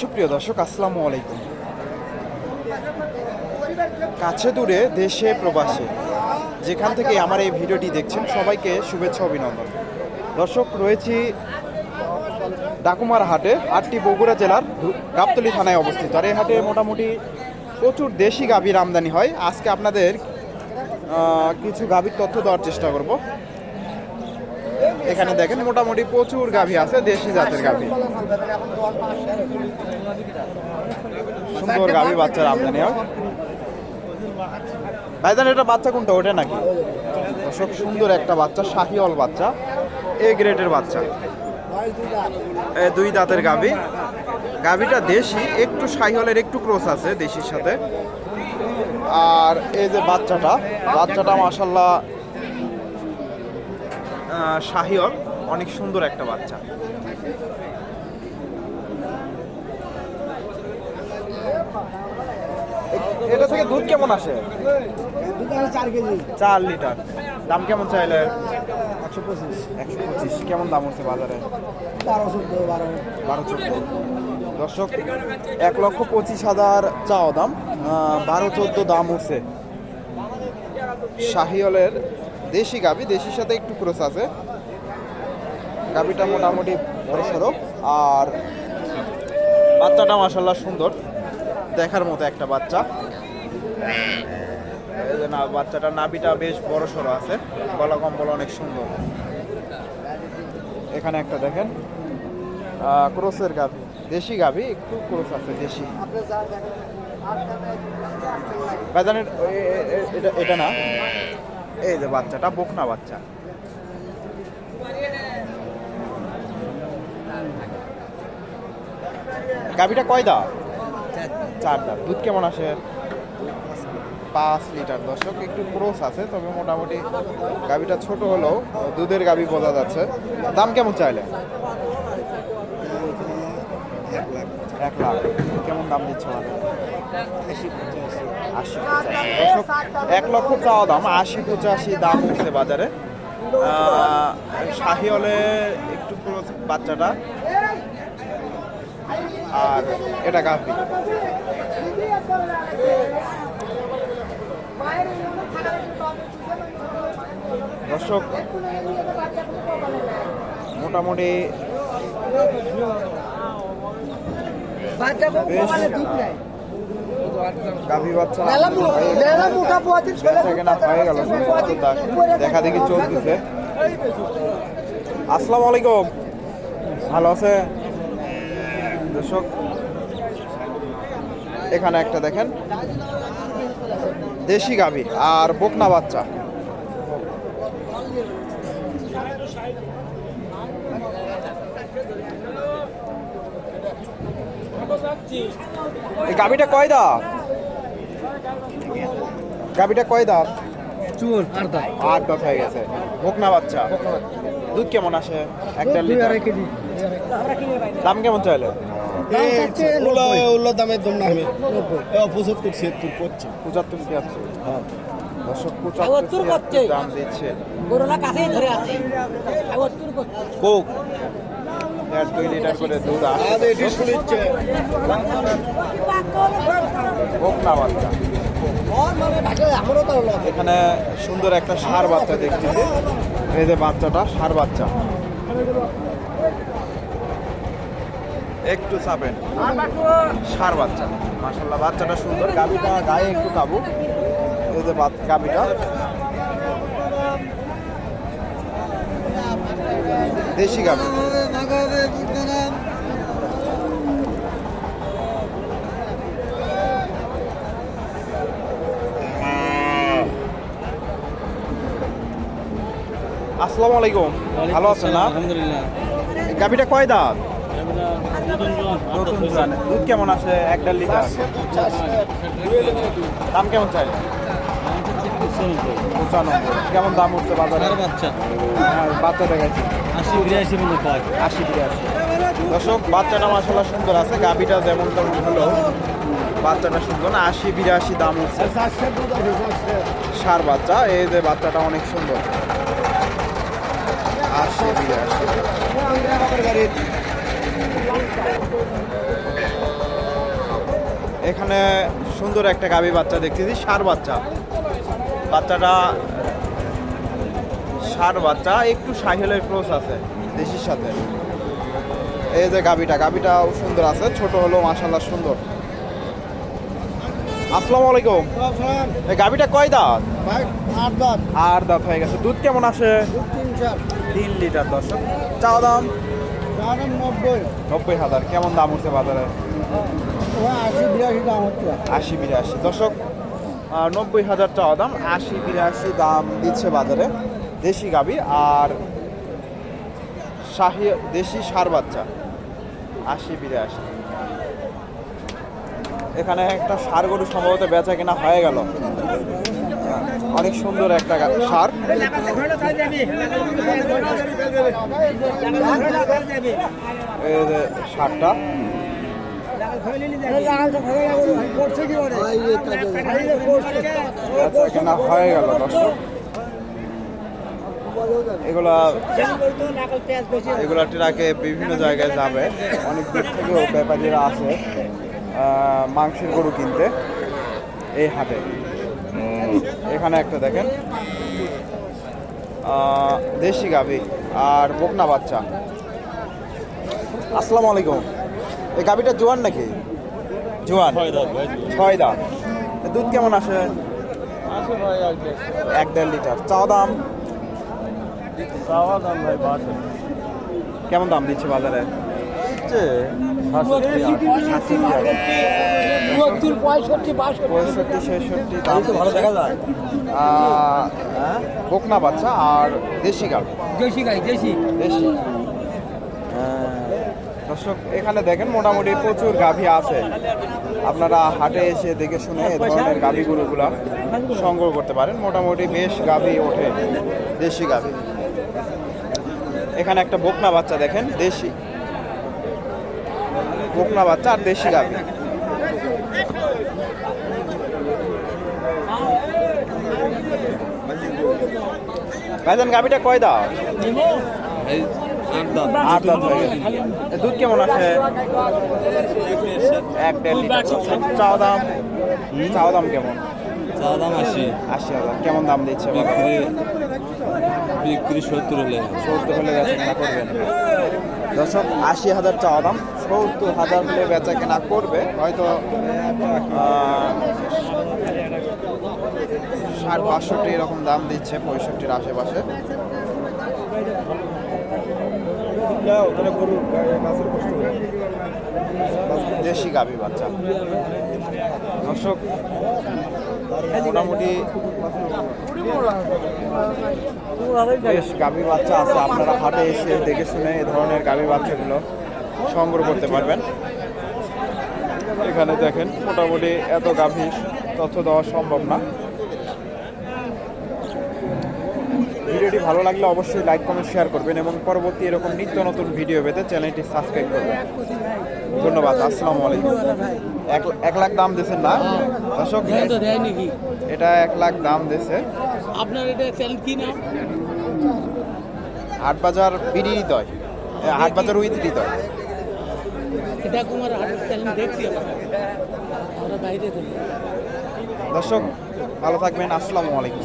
সুপ্রিয় দর্শক, আসসালামু আলাইকুম। কাছে দূরে দেশে প্রবাসে, যেখান থেকে আমার এই ভিডিওটি দেখছেন, সবাইকে শুভেচ্ছা অভিনন্দন। দর্শক, রয়েছি ডাকুমার হাটে হাটটি বগুড়া জেলার গাবতলী থানায় অবস্থিত। আর এই হাটে মোটামুটি প্রচুর দেশি গাভীর আমদানি হয়। আজকে আপনাদের কিছু গাভীর তথ্য দেওয়ার চেষ্টা করব। এখানে দেখেন, মোটামুটি প্রচুর গাভী আছে, দেশি জাতের গাভী। সুন্দর গাভী, বাচ্চার আমদানি ভাইজান, এটা বাচ্চা কোনটা? ওটা নাকি? দর্শক, সুন্দর একটা বাচ্চা শাহিওল বাচ্চা, এ গ্রেডের বাচ্চা। দুই দাঁতের গাভী। গাভীটা দেশি, একটু শাহিওলের একটু ক্রোস আছে দেশির সাথে। আর এই যে বাচ্চাটা বাচ্চাটা মাসাল্লাহ শাহিওল অনেক সুন্দর একটা বাচ্চা। এটা থেকে দুধ কেমন আসে? চার চার লিটার। দাম কেমন চাইলে? একশো পঁচিশ। একশো পঁচিশ কেমন দাম হচ্ছে বাজারে? বারো চোদ্দ। বারো বারো চোদ্দ দর্শক, এক লক্ষ পঁচিশ হাজার চাও দাম। বারো চোদ্দ দাম উঠছে শাহিওলের দেশি গাবি, দেশির সাথে একটু ক্রোস আছে। গাবিটা মোটামুটি বড় সড়ো আর বাচ্চাটা মাসাল্লাহ সুন্দর। দেখার মতো একটা বাচ্চা। না, বাচ্চাটার নাভিটা বেশ বড় সড়ো আছে। গলা কম্বল অনেক সুন্দর। এখানে একটা দেখেন। ক্রোসের গাভি দেশি গাভি একটু ক্রোস আছে, দেশি। এটা এটা না? এই যে বাচ্চাটা বকনা বাচ্চা। গাভিটা কয় দা চার দাঁত। দুধ কেমন আসে? পাঁচ লিটার। দর্শক একটু ক্রোস আছে তবে মোটামুটি গাভিটা ছোট হলেও দুধের গাভি বোঝা যাচ্ছে। দাম কেমন চাইলে? এক লাখ। কেমন দাম দিচ্ছে আমাদের এক লক্ষ চাওয়া দাম, আশি পঁচাশি দাম উঠছে বাজারে। শাহি হলে একটু পুরো বাচ্চাটা। আর এটা গাভি। দর্শক, মোটামুটি গাভী বাচ্চা কেনা হয়ে গেল। দেখা দেখি চলতেছে। আসসালামু আলাইকুম। ভালো আছে? দর্শক এখানে একটা দেখেন। দেশি গাভী আর বকনা বাচ্চা। এই গাভীটা কয় দাঁত? গাভীটা কয় দাঁত? চুর আর দাম আট দাঁত হয়ে গেছে। বকনা বাচ্চা। দুধ কেমন আসে? একটা লিটার কেজি। দাম কেমন চাইলে? উল্লো দামের দাম না আমি পঁচাত্তর ছিয়াত্তর করছে। পঁচাত্তর ছিয়াত্তর। দর্শক সত্তর পঁচাত্তর দাম দিচ্ছে। করোনা কাছেই ধরে আছে। কোক। দেড় দুই লিটার করে দুধ আসে। বকনা বাচ্চা। এখানে সুন্দর একটা সার বাচ্চা দেখতেছি। এই যে বাচ্চাটা, সার বাচ্চা। একটু চাপেন। সার বাচ্চা। মাসাল্লাহ বাচ্চাটা সুন্দর। গাবিটা গায়ে একটু কাবু। এই যে গাবিটা দেশি গাবি আসসালামু আলাইকুম। ভালো আছেন না? আলহামদুলিল্লাহ। গাবিটা কয় দাঁত? নতুন দুধ কেমন আছে? এক দেড় লিটার? দাম কেমন চাই? পঁচানব্বই। কেমন দাম উঠছে বাজারে? বাচ্চা। হ্যাঁ বাচ্চা দেখাচ্ছি আশি বিরাশি মতো পায় আশি বিরাশি। দর্শক বাচ্চাটা মাসাল্লাহ সুন্দর আছে। গাবিটা যেমন তেমন হলেও বাচ্চাটা সুন্দর না আশি বিরাশি দাম উঠছে। সার বাচ্চা এই যে বাচ্চাটা অনেক সুন্দর। বিরাশি এখানে সুন্দর একটা গাভী বাচ্চা দেখতেছি সার বাচ্চা। বাচ্চাটা সার বাচ্চা একটু সাইকেলের ক্রোস আছে দেশির সাথে। এই যে গাভীটা গাভীটাও সুন্দর আছে ছোট হলো মাসাল্লাহ সুন্দর। আসসালামু আলাইকুম। এই গাভীটা কয় দাঁত? আট দাঁত। আর দাঁত হয়ে গেছে। দুধ কেমন আসে? তিন লিটার দর্শক। চাওয়া দাম? নব্বই। হাজার। কেমন দাম হচ্ছে বাজারে? আশি বিরাশি দর্শক নব্বই হাজার চাওয়া দাম আশি বিরাশি দাম দিচ্ছে বাজারে দেশি গাবি আর শাহি দেশি সার বাচ্চা। আশি বিরাশি। এখানে একটা সার গরু সম্ভবত বেচা কেনা হয়ে গেল। অনেক সুন্দর একটা সার। সারটা। কেনা হয়ে গেল এগুলা এগুলা ট্রাকে বিভিন্ন জায়গায় যাবে। অনেক দূর থেকেও ব্যাপারীরা আসে মাংসের গরু কিনতে এই হাটে। এখানে একটা দেখেন। দেশি গাভি আর বকনা বাচ্চা। আসসালামু আলাইকুম। এই গাভিটা জোয়ান নাকি? জোয়ান। ছয় দাম দুধ কেমন আসে? এক দেড় লিটার। চা দাম? কেমন দাম দিচ্ছে বাজারে? ষাট পঁয়ষট্টি বাষট্টি। পঁয়ষট্টি ছেষট্টি ভালো দেখা যায়। বকনা বাচ্চা আর দেশি গাভি দেশি গাই দেশি। দেশি। দর্শক এখানে দেখেন মোটামুটি প্রচুর গাভী আছে। আপনারা হাটে এসে দেখে শুনে এ ধরনের গাভীগুলোগুলা সংগ্রহ করতে পারেন। মোটামুটি বেশ গাভী ওঠে দেশি গাভী। এখানে একটা বকনা বাচ্চা দেখেন দেশি। বকনা বাচ্চা আর দেশি গাভী। ভাইজান গাভীটা কয় দাও? আট দাঁত। দুধ কেমন আছে? এক দেড় লিটার। চাওয়া দাম? চাওয়া দাম কেমন? চা দাম আশি। আশি হাজার। কেমন দাম দিচ্ছে বিক্রি বিক্রি সত্তর হলে। সত্তর হলে বেচা কেনা করবেন দর্শক আশি হাজার চাওয়া দাম। সত্তর হাজার হলে বেচা কেনা করবে। হয়তো ষাট বাষট্টি এরকম দাম দিচ্ছে পঁয়ষট্টির আশেপাশে। দেশি গাভী বাচ্চা। দর্শক মোটামুটি বেশ গাভী বাচ্চা আছে। আপনারা হাটে এসে দেখে শুনে এই ধরনের গাভী বাচ্চাগুলো সংগ্রহ করতে পারবেন। এখানে দেখেন মোটামুটি এত গাভী তথ্য দেওয়া সম্ভব না। ভিডিওটি ভালো লাগলে অবশ্যই লাইক কমেন্ট শেয়ার করবেন এবং পরবর্তী এরকম নিত্য নতুন ভিডিও পেতে চ্যানেলটি সাবস্ক্রাইব করবেন। ধন্যবাদ আসসালামু আলাইকুম। এক লাখ দাম দিয়েছেন না? দর্শক এটা এক লাখ দাম দিয়েছে। আপনার এটা চ্যানেল কি নাম হাটবাজার বিড়ি হৃদয়। হাটবাজার উইথ হৃদয়। এটা কুমার হাটের চ্যানেল দেখছি আমরা আমরা বাইরে থাকি। দর্শক ভালো থাকবেন আসসালামু আলাইকুম।